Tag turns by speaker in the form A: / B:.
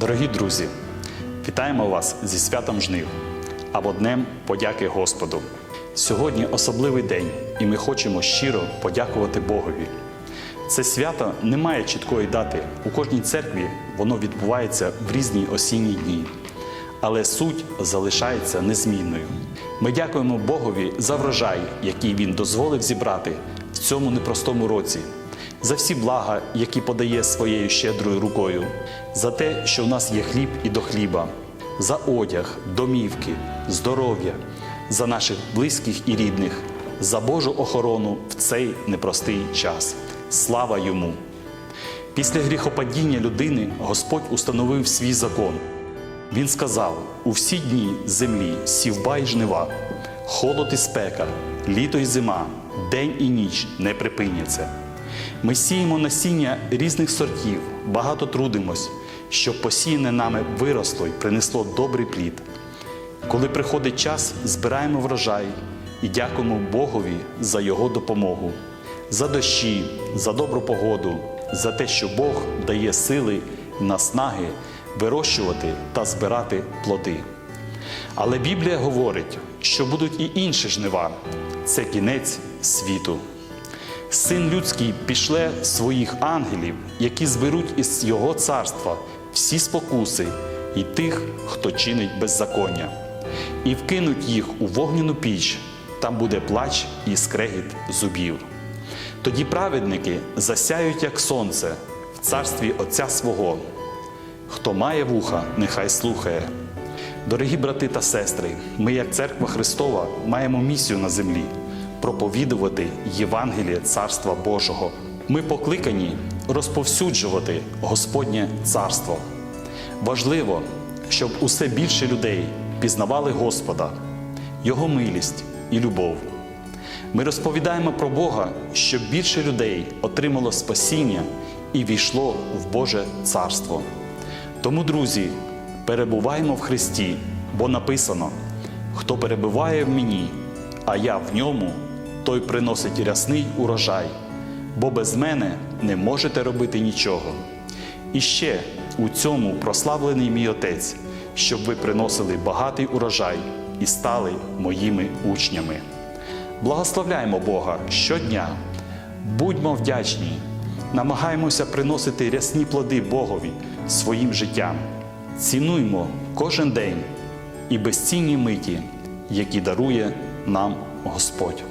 A: Дорогі друзі, вітаємо вас зі святом жнив або Днем подяки Господу. Сьогодні особливий день, і ми хочемо щиро подякувати Богові. Це свято не має чіткої дати. У кожній церкві воно відбувається в різні осінні дні, але суть залишається незмінною. Ми дякуємо Богові за врожай, який Він дозволив зібрати в цьому непростому році, за всі блага, які подає своєю щедрою рукою, за те, що в нас є хліб і до хліба, за одяг, домівки, здоров'я, за наших близьких і рідних, за Божу охорону в цей непростий час. Слава йому! Після гріхопадіння людини Господь установив свій закон. Він сказав: у всі дні землі сівба й жнива, холод і спека, літо й зима, день і ніч не припиняться. Ми сіємо насіння різних сортів, багато трудимось, щоб посіяне нами виросло й принесло добрий плід. Коли приходить час, збираємо врожай і дякуємо Богові за його допомогу, за дощі, за добру погоду, за те, що Бог дає сили і наснаги вирощувати та збирати плоди. Але Біблія говорить, що будуть і інші жнива це кінець світу. Син людський пішле своїх ангелів, які зберуть із його царства всі спокуси і тих, хто чинить беззаконня, і вкинуть їх у вогняну піч, там буде плач і скрегіт зубів. Тоді праведники засяють, як сонце, в царстві Отця свого. Хто має вуха, нехай слухає. Дорогі брати та сестри, ми, як церква Христова, маємо місію на землі проповідувати Євангеліє Царства Божого. Ми покликані розповсюджувати Господнє царство. Важливо, щоб усе більше людей пізнавали Господа, Його милість і любов. Ми розповідаємо про Бога, щоб більше людей отримало спасіння і війшло в Боже царство. Тому, друзі, перебуваємо в Христі, бо написано: хто перебуває в мені, а я в ньому, той приносить рясний урожай, бо без мене не можете робити нічого. І ще у цьому прославлений мій Отець, щоб ви приносили багатий урожай і стали моїми учнями. Благословляємо Бога щодня, будьмо вдячні, намагаємося приносити рясні плоди Богові своїм життям. Цінуймо кожен день і безцінні миті, які дарує нам Господь.